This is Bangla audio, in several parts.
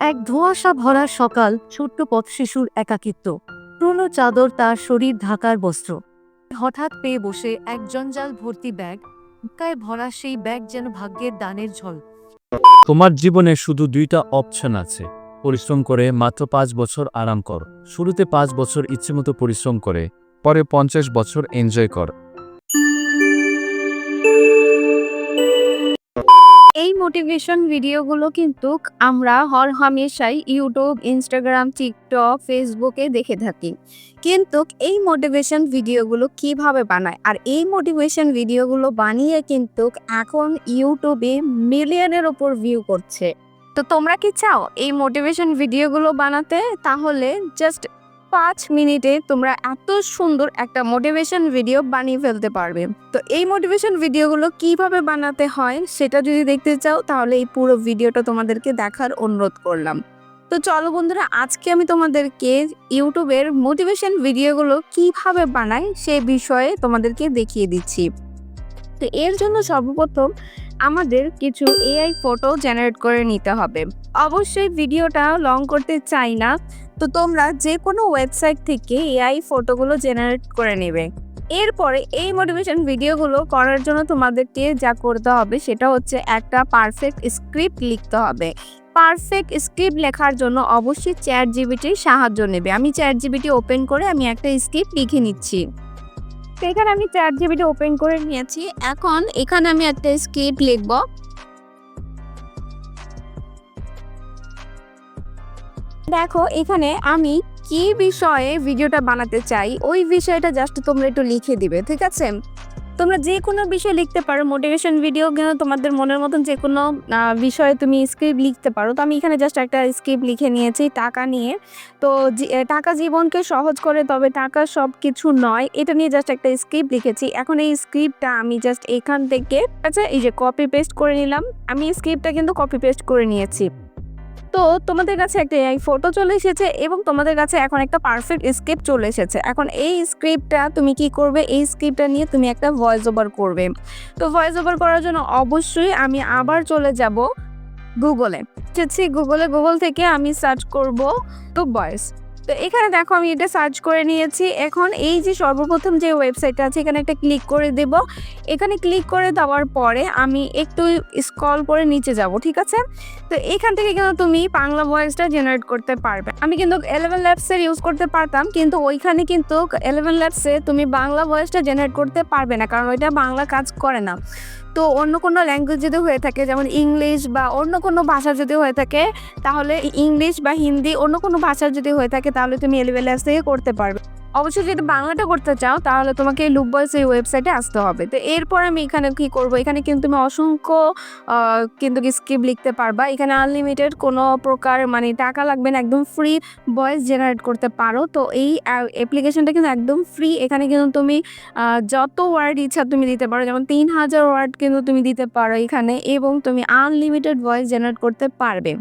এক ধোঁয়াশা ভরা সকাল ছোট্ট পথ শিশুর একাকিত্ব। পুরনো চাদর তার শরীর ঢাকার বস্ত্র। হঠাৎ পেয়ে বসে এক জঞ্জাল ভর্তি ব্যাগ, বুকায় ভরা সেই ব্যাগ যেন ভাগ্যের দানের ঝল। তোমার জীবনে শুধু দুইটা অপশন আছে, পরিশ্রম করে মাত্র পাঁচ বছর আরাম কর। শুরুতে পাঁচ বছর ইচ্ছেমতো পরিশ্রম করে, পরে পঞ্চাশ বছর এনজয় কর। এই মোটিভেশন ভিডিওগুলো কিন্তু আমরা হর হামেশাই ইউটিউব ইনস্টাগ্রাম টিকটক ফেসবুকে দেখে থাকি। কিন্তু এই মোটিভেশন ভিডিওগুলো কীভাবে বানায়? আর এই মোটিভেশন ভিডিওগুলো বানিয়ে কিন্তু এখন ইউটিউবে মিলিয়নের ওপর ভিউ করছে। তো তোমরা কি চাও এই মোটিভেশন ভিডিওগুলো বানাতে? তাহলে জাস্ট পাঁচ মিনিটে তোমরা এত সুন্দর একটা মোটিভেশন ভিডিও বানিয়ে ফেলতে পারবে। তো এই মোটিভেশন ভিডিওগুলো কীভাবে বানাতে হয় সেটা যদি দেখতে চাও, তাহলে এই পুরো ভিডিওটা তোমাদেরকে দেখার অনুরোধ করলাম। তো চলো বন্ধুরা, আজকে আমি তোমাদেরকে ইউটিউবের মোটিভেশন ভিডিওগুলো কীভাবে বানাই সে বিষয়ে তোমাদেরকে দেখিয়ে দিচ্ছি। তো এর জন্য সর্বপ্রথম আমাদের কিছু এআই ফটো জেনারেট করে নিতে হবে। অবশ্যই ভিডিওটা লং করতে চাই না। তো তোমরা যে কোনো ওয়েবসাইট থেকে এআই ফটোগুলো জেনারেট করে নেবে। এরপরে এই মোটিভেশন ভিডিওগুলো করার জন্য তোমাদেরকে যা করতে হবে সেটা হচ্ছে একটা পারফেক্ট স্ক্রিপ্ট লিখতে হবে। পারফেক্ট স্ক্রিপ্ট লেখার জন্য অবশ্যই চ্যাট জিবিটির সাহায্য নেবে। আমি চ্যাট জিবিটি ওপেন করে আমি একটা স্ক্রিপ্ট লিখে নিচ্ছি। তো এখানে আমি চ্যাট জিবিটি ওপেন করে নিয়েছি। এখন এখানে আমি একটা স্ক্রিপ্ট লিখব। দেখো, এখানে আমি কি বিষয়ে ভিডিওটা বানাতে চাই, ওই বিষয়টা জাস্ট তোমরা একটু লিখে দিবে, ঠিক আছে? তোমরা যে কোনো বিষয় লিখতে পারো মোটিভেশন ভিডিও কিন্তু তোমাদের মনের মতন যে কোনো বিষয়ে তুমি স্ক্রিপ্ট লিখতে পারো। তো আমি এখানে জাস্ট একটা স্ক্রিপ্ট লিখে নিয়েছি, টাকা নিয়ে। তো টাকা জীবনকে সহজ করে, তবে টাকা সব কিছু নয়, এটা নিয়ে জাস্ট একটা স্ক্রিপ্ট লিখেছি। এখন এই স্ক্রিপ্টটা আমি জাস্ট এখান থেকে আচ্ছা এই যে কপি পেস্ট করে নিলাম। আমি স্ক্রিপ্টটা কিন্তু কপি পেস্ট করে নিয়েছি। তো তোমাদের কাছে একটা এআই ফটো চলে এসেছে এবং তোমাদের কাছে এখন একটা পারফেক্ট স্ক্রিপ্ট চলে এসেছে। এখন এই স্ক্রিপ্টটা তুমি কি করবে? এই স্ক্রিপ্টটা নিয়ে তুমি একটা ভয়েস ওভার করবে। তো ভয়েস ওভার করার জন্য অবশ্যই আমি আবার চলে যাব গুগলে হচ্ছে গুগলে গুগল থেকে আমি সার্চ করব তো ভয়েস তো এখানে দেখো আমি এটা সার্চ করে নিয়েছি। এখন এই যে সর্বপ্রথম যে ওয়েবসাইটটা আছে, এখানে একটা ক্লিক করে দেব। এখানে ক্লিক করে দেওয়ার পরে আমি একটু স্ক্রল করে নিচে যাব, ঠিক আছে? তো এখান থেকে কিন্তু তুমি বাংলা ভয়েসটা জেনারেট করতে পারবে। আমি কিন্তু এলেভেন ল্যাবসের ইউজ করতে পারতাম, কিন্তু ওইখানে কিন্তু এলেভেন ল্যাবসে তুমি বাংলা ভয়েসটা জেনারেট করতে পারবে না, কারণ ওইটা বাংলা কাজ করে না। তো অন্য কোনো ল্যাঙ্গুয়েজ যদি হয়ে থাকে, যেমন ইংলিশ বা অন্য কোনো ভাষা যদি হয়ে থাকে, তাহলে ইংলিশ বা হিন্দি অন্য কোনো ভাষা যদি হয়ে থাকে, তাহলে তুমি এলেভেন ল্যাবস থেকে করতে পারবে। অবশ্যই যদি বাংলাটা করতে চাও, তাহলে তোমাকে লুপ বয়েস এই ওয়েবসাইটে আসতে হবে। তো এরপর আমি এখানে কি করব? এখানে কিন্তু তুমি অসংখ্য কিন্তু স্ক্রিপ্ট লিখতে পারবা। এখানে আনলিমিটেড কোনো প্রকার মানে টাকা লাগবে না, একদম ফ্রি ভয়েস জেনারেট করতে পারো। তো এই অ্যাপ্লিকেশনটা কিন্তু একদম ফ্রি এখানে কিন্তু তুমি যত ওয়ার্ড ইচ্ছা তুমি দিতে পারো। যেমন তিন হাজার ওয়ার্ড কিন্তু তুমি দিতে পারো এখানে এবং তুমি আনলিমিটেড ভয়েস জেনারেট করতে পারবে।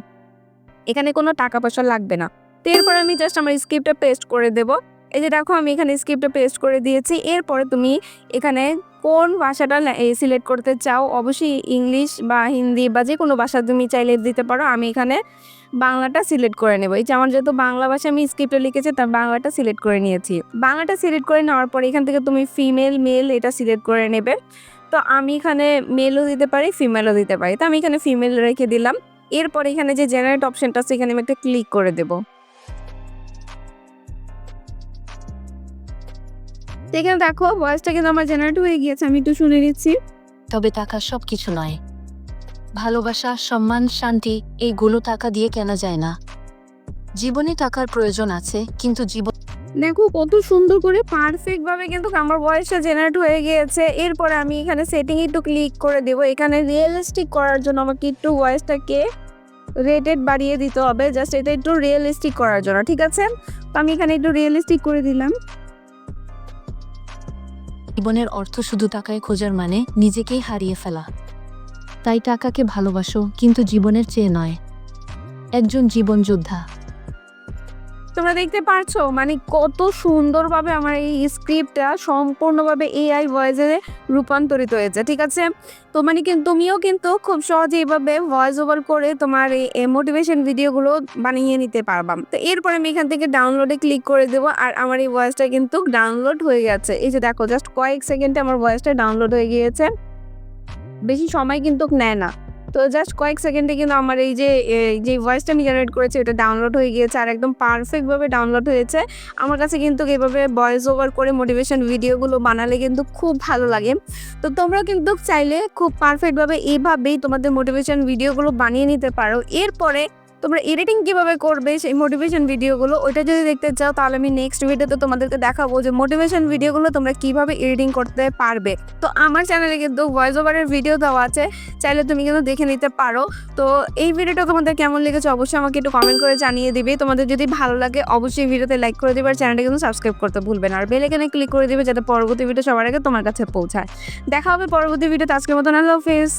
এখানে কোনো টাকা পয়সা লাগবে না। তো এরপর আমি জাস্ট আমার স্ক্রিপ্টটা পেস্ট করে দেবো। এই যে দেখো, আমি এখানে স্ক্রিপ্টটা পেস্ট করে দিয়েছি। এরপরে তুমি এখানে কোন ভাষাটা সিলেক্ট করতে চাও, অবশ্যই ইংলিশ বা হিন্দি বা যে কোনো ভাষা তুমি চাইলে দিতে পারো। আমি এখানে বাংলাটা সিলেক্ট করে নেব। এই যে আমার যেহেতু বাংলা ভাষা আমি স্ক্রিপ্টে লিখেছি, তার বাংলাটা সিলেক্ট করে নিয়েছি। বাংলাটা সিলেক্ট করে নেওয়ার পরে এখান থেকে তুমি ফিমেল মেল এটা সিলেক্ট করে নেবে। তো আমি এখানে মেলও দিতে পারি ফিমেলও দিতে পারি। তো আমি এখানে ফিমেল রেখে দিলাম। এরপর এখানে যে জেনারেট অপশানটা আছে, এখানে আমি একটা ক্লিক করে দেবো। তো এখানে দেখো ভয়েসটা কিন্তু আমার জেনারেট হয়ে গিয়েছে আমি একটু শুনে নিচ্ছি। তবে টাকা সব কিছু নয়। ভালোবাসা সম্মান শান্তি এইগুলো টাকা দিয়ে কেনা যায় না। জীবনে টাকার প্রয়োজন আছে কিন্তু জীবন দেখো কত সুন্দর করে পারফেক্ট ভাবে কিন্তু আমার ভয়েসটা জেনারেট হয়ে গিয়েছে। এরপরে আমি এখানে সেটিং একটু ক্লিক করে দেবো। এখানে রিয়েলিস্টিক করার জন্য আমাকে একটু ভয়েসটাকে রেটেড বাড়িয়ে দিতে হবে। জাস্ট এটা একটু রিয়েলিস্টিক করার জন্য ঠিক আছে? তো আমি এখানে একটু রিয়েলিস্টিক করে দিলাম। জীবনের অর্থ শুধু টাকায় খোঁজার মানে নিজেকেই হারিয়ে ফেলা। তাই টাকাকে ভালোবাসো, কিন্তু জীবনের চেয়ে নয়। একজন জীবন যোদ্ধা। তোমরা দেখতে পারছ? মানে কত সুন্দরভাবে আমার এই স্ক্রিপ্টটা সম্পূর্ণভাবে এআই ভয়েসে রূপান্তরিত হয়েছে, ঠিক আছে? তো মানে কিন্তু তুমিও কিন্তু খুব সহজে এইভাবে ভয়েস ওভার করে তোমার এই মোটিভেশন ভিডিওগুলো বানিয়ে নিতে পারবা। তো এরপরে আমি এখান থেকে ডাউনলোডে ক্লিক করে দেবো আর আমার এই ভয়েসটা কিন্তু ডাউনলোড হয়ে গেছে। এই যে দেখো জাস্ট কয়েক সেকেন্ডে আমার ভয়েসটা ডাউনলোড হয়ে গিয়েছে। বেশি সময় কিন্তু নেয় না। তো জাস্ট কয়েক সেকেন্ডে কিন্তু আমার এই যে যে ভয়েসটা আমি জেনারেট করেছি, ওটা ডাউনলোড হয়ে গিয়েছে আর একদম পারফেক্টভাবে ডাউনলোড হয়েছে। আমার কাছে কিন্তু এভাবে ভয়েস ওভার করে মোটিভেশন ভিডিওগুলো বানালে কিন্তু খুব ভালো লাগে। তো তোমরা কিন্তু চাইলে খুব পারফেক্টভাবে এইভাবেই তোমাদের মোটিভেশন ভিডিওগুলো বানিয়ে নিতে পারো। এরপরে তোমরা এডিটিং কীভাবে করবে সেই মোটিভেশন ভিডিওগুলো ওইটা যদি দেখতে চাও, তাহলে আমি নেক্সট ভিডিওতে তোমাদেরকে দেখাবো যে মোটিভেশন ভিডিওগুলো তোমরা কীভাবে এডিটিং করতে পারবে। তো আমার চ্যানেলে কিন্তু ভয়েস ওভারের ভিডিও দেওয়া আছে, চাইলে তুমি কিন্তু দেখে নিতে পারো। তো এই ভিডিওটা তোমাদের কেমন লেগেছে অবশ্যই আমাকে একটু কমেন্ট করে জানিয়ে দিবে। তোমাদের যদি ভালো লাগে, অবশ্যই ভিডিওতে লাইক করে দিবে আর চ্যানেলটা কিন্তু সাবস্ক্রাইব করতে ভুলবে না। আর বেল এখানে ক্লিক করে দিবে যাতে পরবর্তী ভিডিও সবার আগে তোমার কাছে পৌঁছায়। দেখা হবে পরবর্তী ভিডিওতে আজকের মতন আল্লাহ হাফেজ।